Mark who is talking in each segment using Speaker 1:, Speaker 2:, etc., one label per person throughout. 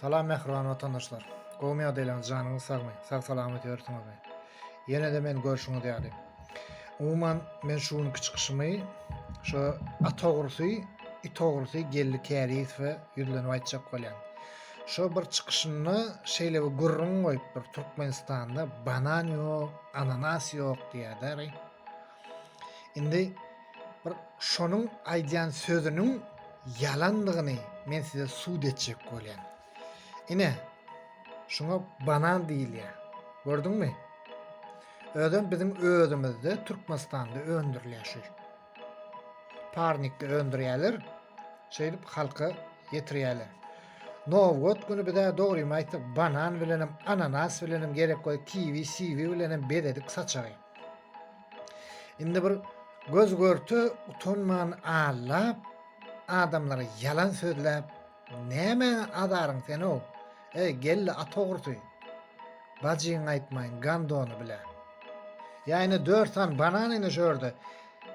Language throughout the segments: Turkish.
Speaker 1: Salam mehriban vatandaşlar. Gowmya deylen canını sagmayın. Sag salamet örsün abi. Yine de men görüşüňi diýaly. Umuman men şuň kiçikşymy şu atogurusy, itogurusy gelli käris we ýüzlenip aýtjak bolýan. Şu bir çykyşyny şeýle bir gurrun goýup bir Türkmenistanda banan ýok, ananas ýok diýär. Indi bir şonuň aýdýan sözüniň yalandygyny men size suud etjek bolýan. Ine şuna banan diýilýär. Gördüňmi? Ödüm bizim özümizde Türkmenistan'da öndürülýär şu. Parnikde öndürýärler. Şeýlip halka ýetirýärler. Novgot günü bir daha doğruyum aytıp banan bilenim, ananas bilenim, gerek koy kiwi, siwi bilenim bededik saçağı. Indi bir göz görtü utanman ağlap, adamlara yalan sözlep, neme adarın sen o? E gelli atogurtu. Bacıyın aytmayın, gandonu bile. Yani dört tan banan ini şördü.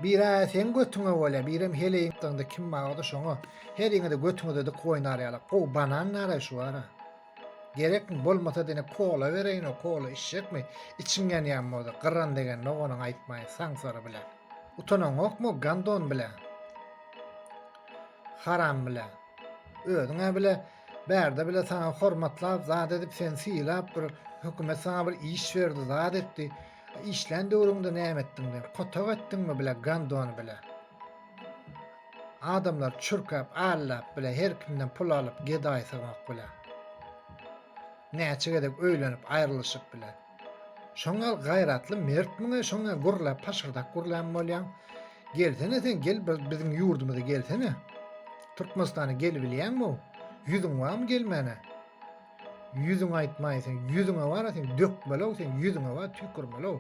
Speaker 1: Bir ay sen götüňe bola, birim heleýin tanda kim bagdy şoňa. Her ýene de götüňe de koýnar ýaly. Ko banan nara şu ara. Gerek bolmasa dene kola bereýin o kola işekmi? İçiňen ýanmady. Gırran degen nogonyň aýtmaý saňsara bilen. Utanaň okmu gandon bilen. Haram bilen. Özüňe bile berde bile sana hormatlap zat edip sen silap bir hökümet sana bir iş verdi zat etdi. İşlendi urunda näme etdiň de. Kotak etdiňmi bile gandon bile. Adamlar çürkap, allap bile her kimden pul alıp gedaý samak bile. Näçe gedip öýlenip aýrylyşyp bile. Şoňa gaýratly mertmiňe şoňa gurlap paşyrdak gurlan bolýan. Gelsene sen gel biz- bizim ýurdumyza gelsene. Türkmenistana gel bilýänmi? Yüzüň barmy gelmene? Yüzüň aýtmaý sen, yüzüňe bar sen dökmeli sen, yüzüňe bar tükürmeli.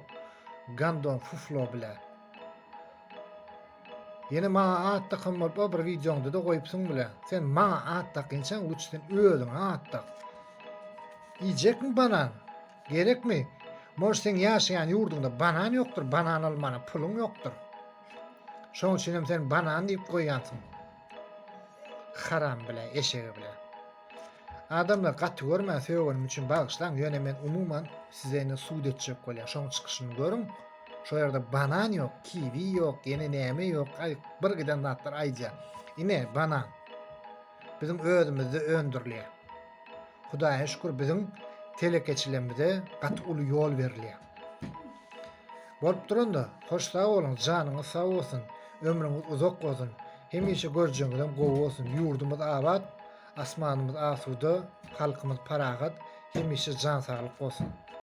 Speaker 1: Gandon fuflo bile. Yine maňa at takym bolup o bir videoňda da goýupsyň bile. Sen maňa at takynçan uçdan özüň at tak. Yiyecekmi banan? Gerekmi? Moş sen ýaşaýan ýurdunda banan ýokdur, banan almana pulun ýokdur. Şoň üçin sen banan diýip goýansyň. Haram bile, eşeği bile. Adamlar gaty görmän söýgenim üçin bagışlaň. Ýöne men umuman sizeni suud etjek bolýar. Şoň çykyşyny görüň. Şo ýerde banan ýok, kiwi ýok, ýene näme ýok. Ay bir giden natlar aýja. Ine banan. Bizim özümizde öndürilýär. Hudaýa şükür bizim telekeçilerimizde gaty uly ýol berilýär. Bolup duranda hoş sag bolun, janyňyz sag bolsun, ömrüňiz uzak bolsun. Hemişe görjeňizden gowy bolsun. Ýurdumyz abad, asmanymyz asuda, halkymyz paragat, hemişe jan saglyk bolsun.